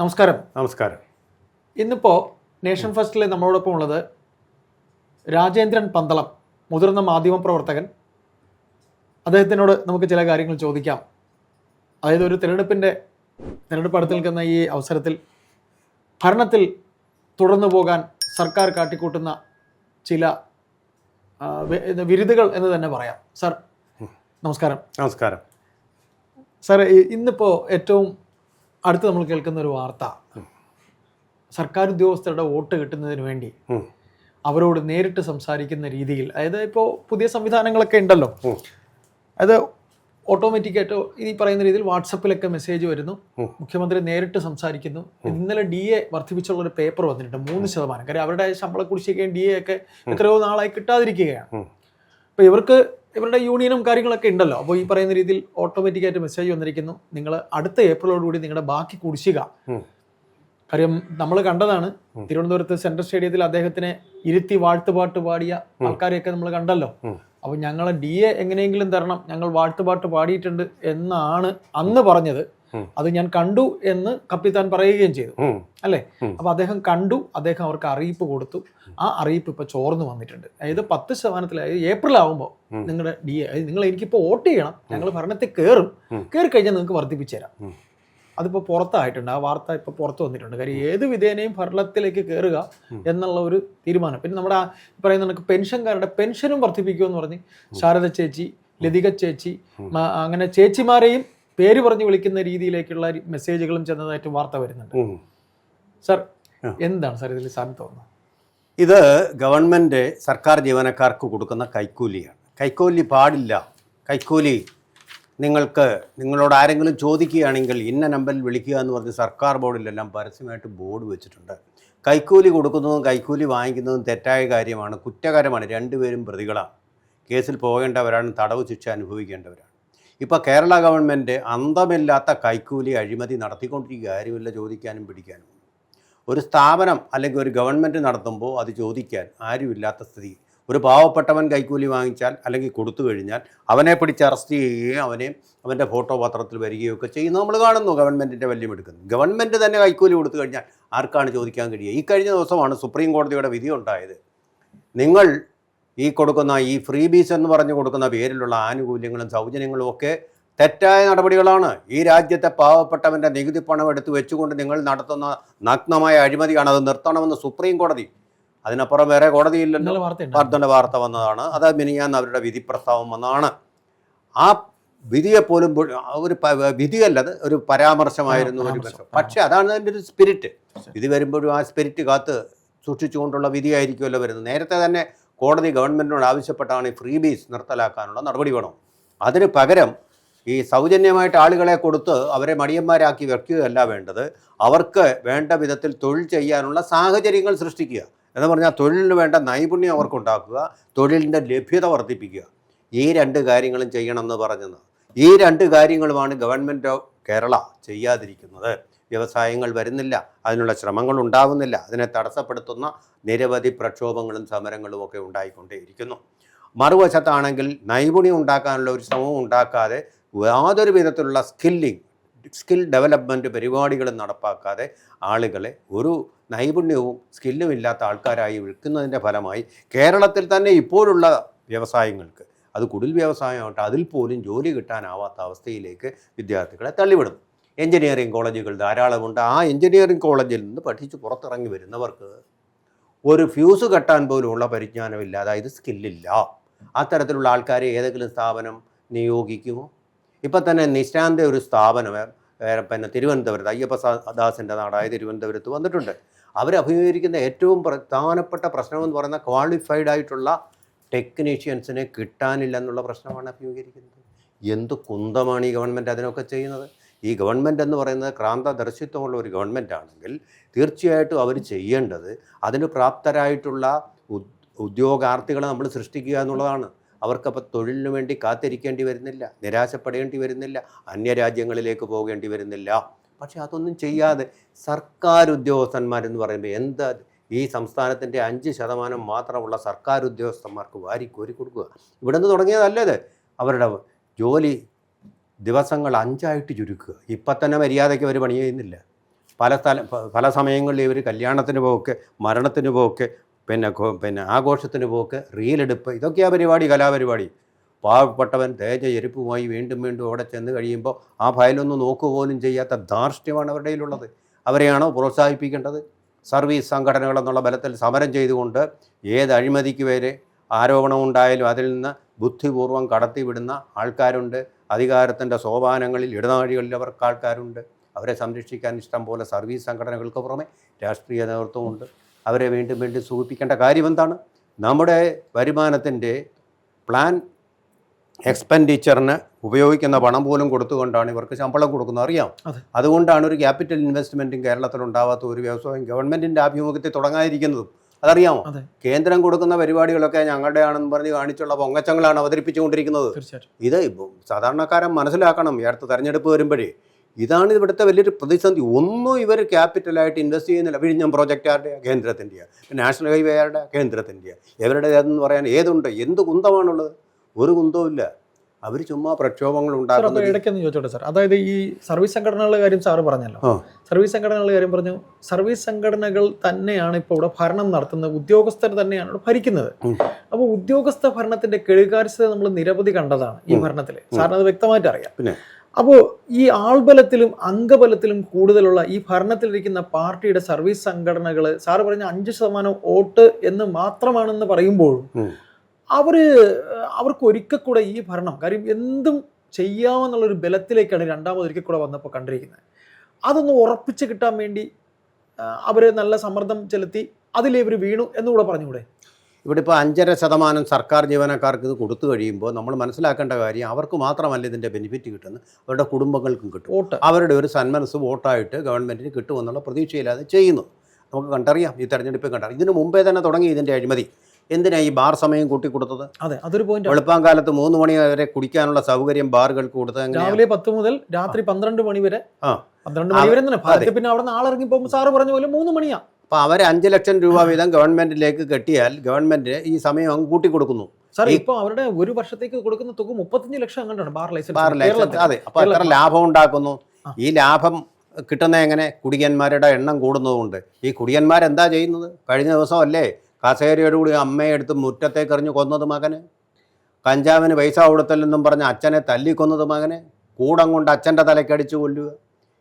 നമസ്കാരം. നമസ്കാരം. ഇന്നിപ്പോൾ നേഷൻ ഫസ്റ്റിൽ നമ്മളോടൊപ്പം ഉള്ളത് രാജേന്ദ്രൻ പന്തളം മുതിർന്ന മാധ്യമ പ്രവർത്തകൻ. അദ്ദേഹത്തിനോട് നമുക്ക് ചില കാര്യങ്ങൾ ചോദിക്കാം. അതായത് ഒരു തിരഞ്ഞെടുപ്പിന്റെ തിരഞ്ഞെടുപ്പ് അടുത്ത് നിൽക്കുന്ന ഈ അവസരത്തിൽ ഭരണത്തിൽ തുടർന്നു പോകാൻ സർക്കാർ കാട്ടിക്കൂട്ടുന്ന ചില ആ, വി- ഇത് വിരുതുകൾ എന്ന് തന്നെ പറയാം. സർ നമസ്കാരം. നമസ്കാരം. സാർ ഇന്നിപ്പോൾ ഏറ്റവും അടുത്ത് നമ്മൾ കേൾക്കുന്ന ഒരു വാർത്ത. സർക്കാർ ഉദ്യോഗസ്ഥരുടെ വോട്ട് കിട്ടുന്നതിന് വേണ്ടി അവരോട് നേരിട്ട് സംസാരിക്കുന്ന രീതിയിൽ അതായത് ഇപ്പോൾ പുതിയ സംവിധാനങ്ങളൊക്കെ ഉണ്ടല്ലോ. അത് ഓട്ടോമാറ്റിക്കായിട്ട് ഈ പറയുന്ന രീതിയിൽ വാട്സപ്പിലൊക്കെ മെസ്സേജ് വരുന്നു. മുഖ്യമന്ത്രി നേരിട്ട് സംസാരിക്കുന്നു. ഇന്നലെ ഡി എ വർദ്ധിപ്പിച്ചുള്ള ഒരു പേപ്പർ വന്നിട്ടുണ്ട് മൂന്ന് ശതമാനം. കാര്യം അവരുടെ ശമ്പള കുടിശ്ശിക്കുകയും ഡി എ ഒക്കെ എത്രയോ നാളായി കിട്ടാതിരിക്കുകയാണ്. അപ്പോൾ ഇവർക്ക് ഇവരുടെ യൂണിയനും കാര്യങ്ങളൊക്കെ ഉണ്ടല്ലോ. അപ്പോൾ ഈ പറയുന്ന രീതിയിൽ ഓട്ടോമാറ്റിക്കായിട്ട് മെസ്സേജ് വന്നിരിക്കുന്നു. നിങ്ങൾ അടുത്ത ഏപ്രിലോടുകൂടി നിങ്ങളുടെ ബാക്കി കുടിശ്ശിക. കാര്യം നമ്മൾ കണ്ടതാണ് തിരുവനന്തപുരത്ത് സെൻട്രൽ സ്റ്റേഡിയത്തിൽ അദ്ദേഹത്തിനെ ഇരുത്തി വാഴ്ത്തുപാട്ട് പാടിയ ആൾക്കാരെയൊക്കെ നമ്മൾ കണ്ടല്ലോ. അപ്പോൾ ഞങ്ങളെ ഡി എ എങ്ങനെയെങ്കിലും തരണം. ഞങ്ങൾ വാഴ്ത്തുപാട്ട് പാടിയിട്ടുണ്ട് എന്നാണ് അന്ന് പറഞ്ഞത്. അത് ഞാൻ കണ്ടു എന്ന് കപ്പിത്താൻ പറയുകയും ചെയ്തു. അല്ലേ? അപ്പൊ അദ്ദേഹം കണ്ടു അദ്ദേഹം അവർക്ക് അറിയിപ്പ് കൊടുത്തു. ആ അറിയിപ്പ് ഇപ്പൊ ചോർന്നു വന്നിട്ടുണ്ട്. അതായത് പത്ത് ശതമാനത്തിലായത് ഏപ്രിൽ ആകുമ്പോൾ. നിങ്ങളുടെ ഡി എ നിങ്ങൾ എനിക്കിപ്പോൾ വോട്ട് ചെയ്യണം ഞങ്ങൾ ഭരണത്തിൽ കയറും. കയറി കഴിഞ്ഞാൽ നിങ്ങൾക്ക് വർദ്ധിപ്പിച്ചു തരാം. അതിപ്പോൾ പുറത്തായിട്ടുണ്ട്. ആ വാർത്ത ഇപ്പോൾ പുറത്തു വന്നിട്ടുണ്ട്. കാര്യം ഏത് വിധേനയും ഭരണത്തിലേക്ക് കയറുക എന്നുള്ള ഒരു തീരുമാനം. പിന്നെ നമ്മുടെ പറയുന്ന കണക്ക് പെൻഷൻകാരുടെ പെൻഷനും വർദ്ധിപ്പിക്കുമെന്ന് പറഞ്ഞ് ശാരദ ചേച്ചി ലതിക ചേച്ചി അങ്ങനെ ചേച്ചിമാരെയും പേര് പറഞ്ഞു വിളിക്കുന്ന രീതിയിലേക്കുള്ള മെസ്സേജുകളും ചെന്നതായിട്ട് വാർത്ത വരുന്നുണ്ട്. സർ എന്താണ് സാർ ഇതിൽ സാറിന് തോന്നുന്നത്? ഇത് ഗവൺമെന്റ് സർക്കാർ ജീവനക്കാർക്ക് കൊടുക്കുന്ന കൈക്കൂലിയാണ്. കൈക്കൂലി പാടില്ല. കൈക്കൂലി നിങ്ങൾക്ക് നിങ്ങളോട് ആരെങ്കിലും ചോദിക്കുകയാണെങ്കിൽ ഇന്ന നമ്പറിൽ വിളിക്കുക എന്ന് പറഞ്ഞ് സർക്കാർ ബോർഡിലെല്ലാം പരസ്യമായിട്ട് ബോർഡ് വെച്ചിട്ടുണ്ട്. കൈക്കൂലി കൊടുക്കുന്നതും കൈക്കൂലി വാങ്ങിക്കുന്നതും തെറ്റായ കാര്യമാണ് കുറ്റകരമാണ്. രണ്ടുപേരും പ്രതികളാണ്. കേസിൽ പോകേണ്ടവരാണ് തടവ് ശിക്ഷ അനുഭവിക്കേണ്ടവരാണ്. ഇപ്പോൾ കേരള ഗവൺമെന്റ് അന്തമില്ലാത്ത കൈക്കൂലി അഴിമതി നടത്തിക്കൊണ്ടിരിക്കുക ആരുമില്ല ചോദിക്കാനും പിടിക്കാനും. ഒരു സ്ഥാപനം അല്ലെങ്കിൽ ഒരു ഗവൺമെന്റ് നടത്തുമ്പോൾ അത് ചോദിക്കാൻ ആരുമില്ലാത്ത സ്ഥിതി. ഒരു പാവപ്പെട്ടവൻ കൈക്കൂലി വാങ്ങിച്ചാൽ അല്ലെങ്കിൽ കൊടുത്തു കഴിഞ്ഞാൽ അവനെ പിടിച്ച് അറസ്റ്റ് ചെയ്യുകയും അവനെ അവന്റെ ഫോട്ടോ പത്രത്തിൽ വരികയോ ഒക്കെ ചെയ്യുന്നത് നമ്മൾ കാണുന്നു ഗവൺമെന്റിന്റെ വല്യമെടുക്കുന്നത് ഗവൺമെന്റ് തന്നെ കൈക്കൂലി കൊടുത്തു കഴിഞ്ഞാൽ ആർക്കാണ് ചോദിക്കാൻ കഴിയുക? ഈ കഴിഞ്ഞ ദിവസമാണ് സുപ്രീം കോടതിയുടെ വിധി ഉണ്ടായത്. നിങ്ങൾ ഈ കൊടുക്കുന്ന ഈ ഫ്രീ ബീസ് എന്ന് പറഞ്ഞു കൊടുക്കുന്ന പേരിലുള്ള ആനുകൂല്യങ്ങളും സൗജന്യങ്ങളും ഒക്കെ തെറ്റായ നടപടികളാണ്. ഈ രാജ്യത്തെ പാവപ്പെട്ടവന്റെ നികുതി പണം എടുത്ത് വെച്ചുകൊണ്ട് നിങ്ങൾ നടത്തുന്ന നഗ്നമായ അഴിമതിയാണ്. അത് നിർത്തണമെന്ന് സുപ്രീം കോടതി. അതിനപ്പുറം വേറെ കോടതിയില്ലല്ലോ. വർദ്ധന വാർത്ത വന്നതാണ്. അത് മിനിയാന്ന് അവരുടെ വിധി പ്രസ്താവം വന്നതാണ്. ആ വിധിയെ പോലും ഒരു വിധിയല്ലത് ഒരു പരാമർശമായിരുന്നു ഒരു പക്ഷേ പക്ഷെ അതാണ് അതിന്റെ ഒരു സ്പിരിറ്റ് വിധി വരുമ്പോഴും ആ സ്പിരിറ്റ് കാത്ത് സൂക്ഷിച്ചുകൊണ്ടുള്ള വിധിയായിരിക്കുമല്ലോ വരുന്നത്. നേരത്തെ തന്നെ കോടതി ഗവൺമെന്റിനോട് ആവശ്യപ്പെട്ടാണ് ഈ ഫ്രീ ബീസ് നിർത്തലാക്കാനുള്ള നടപടി വേണം. അതിന് പകരം ഈ സൗജന്യമായിട്ട് ആളുകളെ കൊടുത്ത് അവരെ മടിയന്മാരാക്കി വെക്കുകയല്ല വേണ്ടത്. അവർക്ക് വേണ്ട വിധത്തിൽ തൊഴിൽ ചെയ്യാനുള്ള സാഹചര്യങ്ങൾ സൃഷ്ടിക്കുക. എന്ന് പറഞ്ഞാൽ തൊഴിലിന് വേണ്ട നൈപുണ്യം അവർക്കുണ്ടാക്കുക തൊഴിലിന്റെ ലഭ്യത വർദ്ധിപ്പിക്കുക. ഈ രണ്ട് കാര്യങ്ങളും ചെയ്യണമെന്ന് പറഞ്ഞത്. ഈ രണ്ട് കാര്യങ്ങളുമാണ് ഗവൺമെന്റ് ഓഫ് കേരള ചെയ്യാതിരിക്കുന്നത്. വ്യവസായങ്ങൾ വരുന്നില്ല അതിനുള്ള ശ്രമങ്ങൾ ഉണ്ടാവുന്നില്ല അതിനെ തടസ്സപ്പെടുത്തുന്ന നിരവധി പ്രക്ഷോഭങ്ങളും സമരങ്ങളും ഒക്കെ ഉണ്ടായിക്കൊണ്ടേയിരിക്കുന്നു. മറുവശത്താണെങ്കിൽ നൈപുണ്യം ഉണ്ടാക്കാനുള്ള ഒരു ശ്രമവും ഉണ്ടാക്കാതെ യാതൊരു വിധത്തിലുള്ള സ്കില്ലിംഗ് സ്കിൽ ഡെവലപ്മെന്റ് പരിപാടികളും നടപ്പാക്കാതെ ആളുകളെ ഒരു നൈപുണ്യവും സ്കില്ലും ഇല്ലാത്ത ആൾക്കാരായി വിൽക്കുന്നതിന്റെ ഫലമായി കേരളത്തിൽ തന്നെ ഇപ്പോഴുള്ള വ്യവസായങ്ങൾക്ക് അത് കുടിൽ വ്യവസായമാകട്ടെ അതിൽ പോലും ജോലി കിട്ടാനാവാത്ത അവസ്ഥയിലേക്ക് വിദ്യാർത്ഥികളെ തള്ളിവിടുന്നു. എഞ്ചിനീയറിംഗ് കോളേജുകൾ ധാരാളമുണ്ട്. ആ എഞ്ചിനീയറിംഗ് കോളേജിൽ നിന്ന് പഠിച്ച് പുറത്തിറങ്ങി വരുന്നവർക്ക് ഒരു ഫ്യൂസ് കെട്ടാൻ പോലുമുള്ള പരിജ്ഞാനമില്ല. അതായത് സ്കില്ലില്ല. അത്തരത്തിലുള്ള ആൾക്കാരെ ഏതെങ്കിലും സ്ഥാപനം നിയോഗിക്കുമോ? ഇപ്പം തന്നെ നിശാന്ത ഒരു സ്ഥാപനം പിന്നെ തിരുവനന്തപുരത്ത് അയ്യപ്പ ദാസിന്റെ നാടായ തിരുവനന്തപുരത്ത് വന്നിട്ടുണ്ട്. അവർ അഭിമുഖീകരിക്കുന്ന ഏറ്റവും പ്രധാനപ്പെട്ട പ്രശ്നമെന്ന് പറയുന്ന ക്വാളിഫൈഡ് ആയിട്ടുള്ള ടെക്നീഷ്യൻസിനെ കിട്ടാനില്ല എന്നുള്ള പ്രശ്നമാണ് അഭിമുഖീകരിക്കുന്നത്. എന്ത് കുന്തമാണ് ഈ ഗവൺമെന്റ് അതിനൊക്കെ ചെയ്യുന്നത്? ഈ ഗവൺമെന്റ് എന്ന് പറയുന്നത് ക്രാന്തദർശിത്വമുള്ള ഒരു ഗവൺമെന്റ് ആണെങ്കിൽ തീർച്ചയായിട്ടും അവർ ചെയ്യേണ്ടത് അതിന് പ്രാപ്തരായിട്ടുള്ള ഉദ്യോഗാർത്ഥികളെ നമ്മൾ സൃഷ്ടിക്കുക എന്നുള്ളതാണ്. അവർക്കപ്പോൾ തൊഴിലിന് വേണ്ടി കാത്തിരിക്കേണ്ടി വരുന്നില്ല നിരാശപ്പെടേണ്ടി വരുന്നില്ല അന്യരാജ്യങ്ങളിലേക്ക് പോകേണ്ടി വരുന്നില്ല. പക്ഷേ അതൊന്നും ചെയ്യാതെ സർക്കാർ ഉദ്യോഗസ്ഥന്മാരെന്ന് പറയുമ്പോൾ എന്താ ഈ സംസ്ഥാനത്തിന്റെ അഞ്ച് ശതമാനം മാത്രമുള്ള സർക്കാർ ഉദ്യോഗസ്ഥന്മാർക്ക് വാരി കോരി കൊടുക്കുക. ഇവിടെ നിന്ന് തുടങ്ങിയതല്ലേ അവരുടെ ജോലി ദിവസങ്ങൾ അഞ്ചായിട്ട് ചുരുക്കുക. ഇപ്പം തന്നെ മര്യാദയ്ക്ക് അവർ പണി ചെയ്യുന്നില്ല. പല സ്ഥല പല സമയങ്ങളിൽ ഇവർ കല്യാണത്തിന് പോക്ക് മരണത്തിന് പോക്ക് പിന്നെ പിന്നെ ആഘോഷത്തിന് പോക്ക് റീലെടുപ്പ് ഇതൊക്കെയാ പരിപാടി കലാപരിപാടി. പാവപ്പെട്ടവൻ തേജ എരിപ്പുമായി വീണ്ടും വീണ്ടും അവിടെ ചെന്ന് കഴിയുമ്പോൾ ആ ഫയലൊന്നും നോക്കുക പോലും ചെയ്യാത്ത ധാർഷ്ട്യമാണ് അവരുടെ കയ്യിലുള്ളത്. അവരെയാണോ പ്രോത്സാഹിപ്പിക്കേണ്ടത്? സർവീസ് സംഘടനകളെന്നുള്ള ബലത്തിൽ സമരം ചെയ്തുകൊണ്ട് ഏത് അഴിമതിക്ക് വരെ ആരോപണമുണ്ടായാലും അതിൽ നിന്ന് ബുദ്ധിപൂർവം കടത്തിവിടുന്ന ആൾക്കാരുണ്ട്. അധികാരത്തിന്റെ സോപാനങ്ങളിൽ ഇടനാഴികളിൽ അവർക്ക് ആൾക്കാരുണ്ട്. അവരെ സംരക്ഷിക്കാൻ ഇഷ്ടം പോലെ സർവീസ് സംഘടനകൾക്ക് പുറമെ രാഷ്ട്രീയ നേതൃത്വമുണ്ട്. അവരെ വീണ്ടും വീണ്ടും സൂചിപ്പിക്കേണ്ട കാര്യം എന്താണ്? നമ്മുടെ വരുമാനത്തിന്റെ പ്ലാൻ എക്സ്പെൻഡിച്ചറിന് ഉപയോഗിക്കുന്ന പണം പോലും കൊടുത്തുകൊണ്ടാണ് ഇവർക്ക് ശമ്പളം കൊടുക്കുന്നത്. അറിയാം? അതുകൊണ്ടാണ് ഒരു ക്യാപിറ്റൽ ഇൻവെസ്റ്റ്മെന്റും കേരളത്തിൽ ഉണ്ടാവാത്ത ഒരു വ്യവസായം ഗവൺമെന്റിന്റെ ആഭിമുഖ്യത്തിൽ തുടങ്ങാതിരിക്കുന്നതും. അതറിയാമോ? കേന്ദ്രം കൊടുക്കുന്ന പരിപാടികളൊക്കെ ഞങ്ങളുടെ ആണെന്ന് പറഞ്ഞ് കാണിച്ചുള്ള പൊങ്ങച്ചങ്ങളാണ് അവതരിപ്പിച്ചുകൊണ്ടിരിക്കുന്നത്. ഇത് സാധാരണക്കാരൻ മനസ്സിലാക്കണം അടുത്ത തെരഞ്ഞെടുപ്പ് വരുമ്പോഴേ. ഇതാണ് ഇവിടുത്തെ വലിയൊരു പ്രതിസന്ധി. ഒന്നും ഇവർ ക്യാപിറ്റലായിട്ട് ഇൻവെസ്റ്റ് ചെയ്യുന്നില്ല. വിഴിഞ്ഞം പ്രോജക്റ്റാരുടെ കേന്ദ്രത്തിന്റെയാണ് നാഷണൽ ഹൈവേയുടെ ഹൈവേ ആരുടെ കേന്ദ്രത്തിന്റെ ഇവരുടെ ഏതെന്ന് പറയാൻ ഏതുണ്ട്? എന്ത് കുന്തമാണുള്ളത്? ഒരു കുന്തവും ഇല്ല അവർ ചുമ്മാ പ്രക്ഷോഭങ്ങൾ അപ്പോൾ ഇടയ്ക്കൊന്ന് ചോദിച്ചോട്ടെ സാർ. അതായത് ഈ സർവീസ് സംഘടനകളുടെ കാര്യം സാറ് പറഞ്ഞല്ലോ. സർവീസ് സംഘടനകളുടെ കാര്യം പറഞ്ഞു. സർവീസ് സംഘടനകൾ തന്നെയാണ് ഇപ്പോൾ ഇവിടെ ഭരണം നടത്തുന്നത്. ഉദ്യോഗസ്ഥർ തന്നെയാണ് ഇവിടെ ഭരിക്കുന്നത്. അപ്പോൾ ഉദ്യോഗസ്ഥ ഭരണത്തിന്റെ കെടുകാര്യസ്ഥത നമ്മൾ നിരവധി കണ്ടതാണ് ഈ ഭരണത്തിൽ സാറിന് അത് വ്യക്തമായിട്ട് അറിയാം. പിന്നെ? അപ്പോൾ ഈ ആൾബലത്തിലും അംഗബലത്തിലും കൂടുതലുള്ള ഈ ഭരണത്തിലിരിക്കുന്ന പാർട്ടിയുടെ സർവീസ് സംഘടനകൾ സാറ് പറഞ്ഞ അഞ്ച് ശതമാനം വോട്ട് എന്ന് മാത്രമാണെന്ന് പറയുമ്പോഴും ഉം. അവർ അവർക്ക് ഒരിക്കൽ കൂടെ ഈ ഭരണം കാര്യം എന്തും ചെയ്യാമെന്നുള്ളൊരു ബലത്തിലേക്കാണ് രണ്ടാമതൊരിക്കൽ കൂടെ വന്നപ്പോൾ കണ്ടിരിക്കുന്നത്. അതൊന്ന് ഉറപ്പിച്ച് കിട്ടാൻ വേണ്ടി അവർ നല്ല സമ്മർദ്ദം ചെലുത്തി അതിലേ ഇവർ വീണു എന്നുകൂടെ പറഞ്ഞുകൂടെ? ഇവിടെ ഇപ്പോൾ അഞ്ചര ശതമാനം സർക്കാർ ജീവനക്കാർക്ക് ഇത് കൊടുത്തു കഴിയുമ്പോൾ നമ്മൾ മനസ്സിലാക്കേണ്ട കാര്യം അവർക്ക് മാത്രമല്ല ഇതിന്റെ ബെനിഫിറ്റ് കിട്ടുന്നത്. അവരുടെ കുടുംബങ്ങൾക്കും കിട്ടും. വോട്ട്. അവരുടെ ഒരു സന്മനസ് വോട്ടായിട്ട് ഗവൺമെന്റിന് കിട്ടുമെന്നുള്ള പ്രതീക്ഷയില്ലാതെ ചെയ്യുന്നു. നമുക്ക് കണ്ടറിയാം. ഈ തെരഞ്ഞെടുപ്പ് കണ്ടറിയാം. ഇതിന് മുമ്പേ തന്നെ തുടങ്ങി ഇതിന്റെ അഴിമതി. എന്തിനാ ഈ ബാർ സമയം കൂട്ടി കൊടുത്തത് അതെ അതൊരു പോയിന്റ് വെളുപ്പാൻ കാലത്ത് മൂന്ന് മണി വരെ കുടിക്കാനുള്ള സൗകര്യം ബാറുകൾക്ക് കൊടുത്തത് രാവിലെ പത്ത് മുതൽ രാത്രി പന്ത്രണ്ട് മണി വരെ. പന്ത്രണ്ട് മണി വരെ തന്നെ. പിന്നെ അവിടെ നാളെ ഇറങ്ങി പോകുമ്പോൾ സാറ് പറഞ്ഞ പോലെ മൂന്ന് മണിയാ. അപ്പോൾ അവർ അഞ്ച് ലക്ഷം രൂപ വീതം ഗവൺമെന്റിലേക്ക് കെട്ടിയാൽ ഗവൺമെന്റ് ഈ സമയം അങ്ങ് കൂട്ടി കൊടുക്കുന്നു സാർ ഇപ്പോൾ ഇപ്പൊ അവരുടെ ഒരു വർഷത്തേക്ക് കൊടുക്കുന്ന തുക മുപ്പത്തഞ്ച് ലക്ഷം അങ്ങോട്ടാണ് ബാർ ലൈസൻസ്. Bar licence. അതെ. അപ്പോൾ എത്ര ലാഭം ഉണ്ടാക്കുന്നു? ഈ ലാഭം കിട്ടുന്ന എങ്ങനെ? കുടിയന്മാരുടെ എണ്ണം കൂടുന്നതുകൊണ്ട്. ഈ കുടിയന്മാരെന്താ ചെയ്യുന്നത്? കഴിഞ്ഞ ദിവസം അല്ലേ കസേരയോടുകൂടി അമ്മയെ എടുത്ത് മുറ്റത്തേക്ക് കൊന്നത് മകന്. കഞ്ചാവിന് പൈസ കൊടുത്തല്ലെന്നും പറഞ്ഞ് അച്ഛനെ തല്ലിക്കൊന്നത് മകന്. കൂടം കൊണ്ട് അച്ഛന്റെ തലക്കടിച്ച് കൊല്ലുക.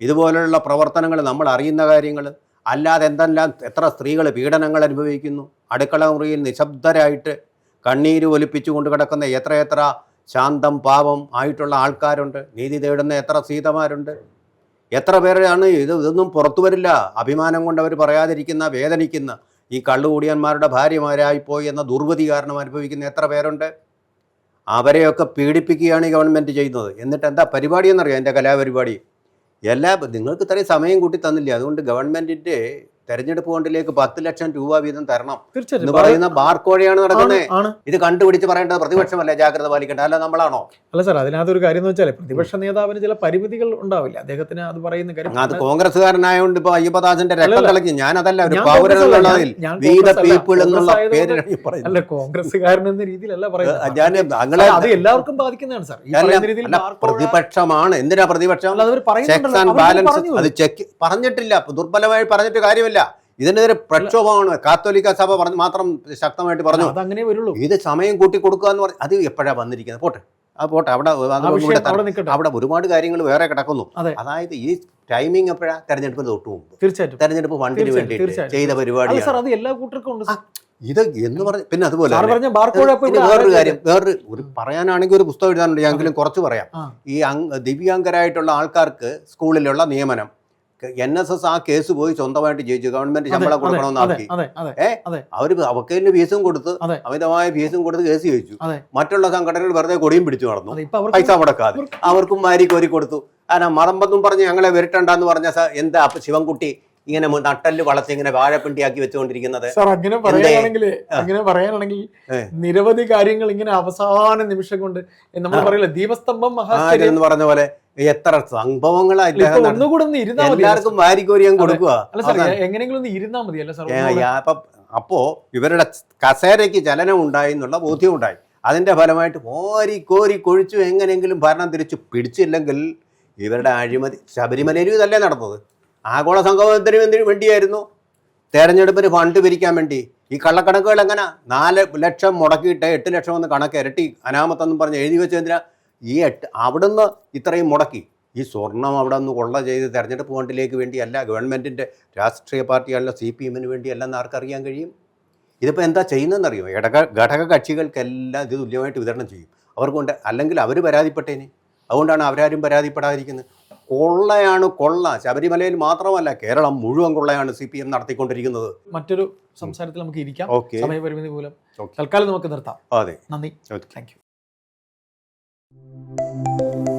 ഇതുപോലെയുള്ള പ്രവർത്തനങ്ങൾ നമ്മൾ അറിയുന്ന കാര്യങ്ങൾ. അല്ലാതെ എന്തെല്ലാം എത്ര സ്ത്രീകൾ പീഡനങ്ങൾ അനുഭവിക്കുന്നു. അടുക്കള മുറിയിൽ നിശബ്ദരായിട്ട് കണ്ണീര് ഒലിപ്പിച്ചു കൊണ്ട് കിടക്കുന്ന എത്രയെത്ര ശാന്തം പാപം ആയിട്ടുള്ള ആൾക്കാരുണ്ട്. നീതി തേടുന്ന എത്ര സീതമാരുണ്ട്. എത്ര പേരാണ് ഇത് ഇതൊന്നും പുറത്തു വരില്ല. അഭിമാനം കൊണ്ട് അവർ പറയാതിരിക്കുന്ന വേദനിക്കുന്ന ഈ കള്ളുകൂടിയന്മാരുടെ ഭാര്യമാരായിപ്പോയി എന്ന ദുർവതി കാരണം അനുഭവിക്കുന്ന എത്ര പേരുണ്ട്? അവരെയൊക്കെ പീഡിപ്പിക്കുകയാണ് ഈ ഗവൺമെന്റ് ചെയ്യുന്നത്. എന്നിട്ട് എന്താ പരിപാടി എന്നറിയാം? എന്റെ കലാപരിപാടി. എല്ലാ നിങ്ങൾക്ക് ഇത്രയും സമയം കൂട്ടി തന്നില്ല? അതുകൊണ്ട് ഗവൺമെന്റിന്റെ തെരഞ്ഞെടുപ്പ് ഫണ്ടിലേക്ക് പത്ത് ലക്ഷം രൂപ വീതം തരണം എന്ന് പറയുന്ന ബാർക്കോഴയാണ് നടക്കുന്നത്. ഇത് കണ്ടുപിടിച്ച് പറയേണ്ടത് പ്രതിപക്ഷമല്ല? ജാഗ്രത പാലിക്കേണ്ട അല്ല നമ്മളാണോ? അല്ല സാർ അതിനകത്തൊരു കാര്യം എന്ന് വെച്ചാൽ പ്രതിപക്ഷ നേതാവിന് ചില പരിമിതികൾ ഉണ്ടാവില്ല. അദ്ദേഹത്തിന് അത് പറയുന്ന കാര്യം അത് കോൺഗ്രസ്സുകാരനായോണ്ട് ഇപ്പൊ അയ്യപ്പദാസിന്റെ രക്തം. കളിക്കും ഞാനതല്ല ഒരു ഞാൻ കോൺഗ്രസ് അല്ല. പീപ്പിൾ എന്നുള്ള പേര് അല്ല കോൺഗ്രസ്സുകാരൻ എന്ന രീതിയിലല്ല പറയുന്നത്. ഞാൻ അത് എല്ലാവർക്കും ബാധിക്കുന്നതാണ് സാർ. പ്രതിപക്ഷമാണ്. എന്തിനാ പ്രതിപക്ഷം? അത് ചെക്ക് പറഞ്ഞിട്ടില്ല. ദുർബലമായി പറഞ്ഞിട്ട് കാര്യമില്ല. ഇതിനെതിരെ പ്രക്ഷോഭമാണ്. കാത്തോലിക്ക സഭ പറഞ്ഞു മാത്രം ശക്തമായിട്ട് പറഞ്ഞു. അതങ്ങനെ വരുള്ളൂ. ഇത് സമയം കൂട്ടി കൊടുക്കുക എന്ന് പറഞ്ഞു അത് എപ്പോഴാണ് വന്നിരിക്കുന്നത്? പോട്ടെ. ആ പോട്ടെ. അവിടെ അവിടെ ഒരുപാട് കാര്യങ്ങൾ വേറെ കിടക്കുന്നു. അതായത് ഈ ടൈമിംഗ് എപ്പോഴാണ് തെരഞ്ഞെടുപ്പിന് തൊട്ട് മുമ്പ്. തീർച്ചയായിട്ടും. തെരഞ്ഞെടുപ്പ് ഫണ്ടിന് വേണ്ടി ചെയ്ത പരിപാടി അത് എല്ലാ കൂട്ടർക്കും ഉണ്ട്. ഇത് എന്ന് പറഞ്ഞ പിന്നെ അതുപോലെ വേറൊരു കാര്യം. വേറൊരു ഒരു പറയാനാണെങ്കിൽ ഒരു പുസ്തകം എഴുതാനുണ്ട്. എങ്കിലും കുറച്ച് പറയാം. ഈ ദിവ്യാംഗരായിട്ടുള്ള ആൾക്കാർക്ക് സ്കൂളിലുള്ള നിയമനം. എൻ എസ് എസ് ആ കേസ് പോയി സ്വന്തമായിട്ട് ജയിച്ചു. ഗവൺമെന്റ് ശമ്പളം അതെ, കൊടുക്കണമെന്ന് അതെ, ആക്കി. അതെ, അവർ വക്കീലിന് ഫീസും കൊടുത്ത്. അമിതമായ ഫീസും കൊടുത്ത് കേസ് ജയിച്ചു മറ്റുള്ള സംഘടനകൾ വെറുതെ കൊടിയും പിടിച്ചു നടന്നു. പൈസ മുടക്കാതെ. അവർക്കും വാരി കോരി കൊടുത്തു. കാരണം മതമ്പെന്നും പറഞ്ഞ് ഞങ്ങളെ വരട്ടണ്ടെന്ന് പറഞ്ഞ എന്താ ശിവൻകുട്ടി ഇങ്ങനെ നട്ടൽ വളച്ച് ഇങ്ങനെ വാഴപ്പിണ്ടിയാക്കി വെച്ചുകൊണ്ടിരിക്കുന്നത്? സാർ അങ്ങനെ പറയാനാണെങ്കിൽ അങ്ങനെ പറയാനാണെങ്കിൽ നിരവധി കാര്യങ്ങൾ ഇങ്ങനെ അവസാന നിമിഷം കൊണ്ട് നമ്മൾ പറയില്ല ദീപസ്തംഭം മഹാ എന്ന് പറഞ്ഞ പോലെ എത്ര ഒന്നുകൂടെ ഒന്ന് ഇരുന്നാ മതി. എല്ലാവർക്കും വാരിക്കോരി ഞാൻ കൊടുക്കുക. എങ്ങനെയെങ്കിലും ഒന്ന് ഇരുന്നാ സാർ അപ്പൊ ഇവരുടെ കസേരയ്ക്ക് ചലനം ഉണ്ടായി എന്നുള്ള ബോധ്യം ഉണ്ടായി അതിന്റെ ഫലമായിട്ട് കോരി കോരി കൊഴിച്ചു എങ്ങനെയെങ്കിലും ഭരണം തിരിച്ചു പിടിച്ചില്ലെങ്കിൽ ഇവരുടെ അഴിമതി ശബരിമലയിലും ഇതല്ലേ നടന്നത്. ആഗോള സംഗമത്തിന് വേണ്ടി വേണ്ടിയായിരുന്നു? തെരഞ്ഞെടുപ്പിന് ഫണ്ട് പിരിക്കാൻ വേണ്ടി. ഈ കള്ളക്കണക്കുകൾ എങ്ങനെ? നാല് ലക്ഷം മുടക്കിയിട്ട് എട്ട് ലക്ഷം എന്ന് കണക്ക് ഇരട്ടി അനാമത്തെന്നും പറഞ്ഞ് എഴുതി വെച്ചതിനാ ഈ എട്ട് അവിടുന്ന് ഇത്രയും മുടക്കി. ഈ സ്വർണം അവിടെ നിന്ന് കൊള്ള ചെയ്ത് തെരഞ്ഞെടുപ്പ് ഫണ്ടിലേക്ക് വേണ്ടിയല്ല ഗവൺമെന്റിന്റെ രാഷ്ട്രീയ പാർട്ടിയല്ല സി പി എമ്മിന് വേണ്ടിയല്ലെന്ന് ആർക്കറിയാൻ കഴിയും? ഇതിപ്പോൾ എന്താ ചെയ്യുന്നതെന്നറിയോ ഇടക ഘടക കക്ഷികൾക്കെല്ലാം ഇത് തുല്യമായിട്ട് വിതരണം ചെയ്യും. അവർക്കൊണ്ട് അല്ലെങ്കിൽ അവർ പരാതിപ്പെട്ടേനെ. അതുകൊണ്ടാണ് അവരാരും പരാതിപ്പെടാതിരിക്കുന്നത്. കൊള്ളയാണ് കൊള്ള. ശബരിമലയിൽ മാത്രമല്ല കേരളം മുഴുവൻ കൊള്ളയാണ് സി പി എം നടത്തിക്കൊണ്ടിരിക്കുന്നത്. മറ്റൊരു സംസാരത്തിൽ നമുക്ക് ഇരിക്കാം. സമയപരിമിതി മൂലം. തൽക്കാലം നമുക്ക് നിർത്താം. അതെ. നന്ദി. ഓക്കെ. Thank you.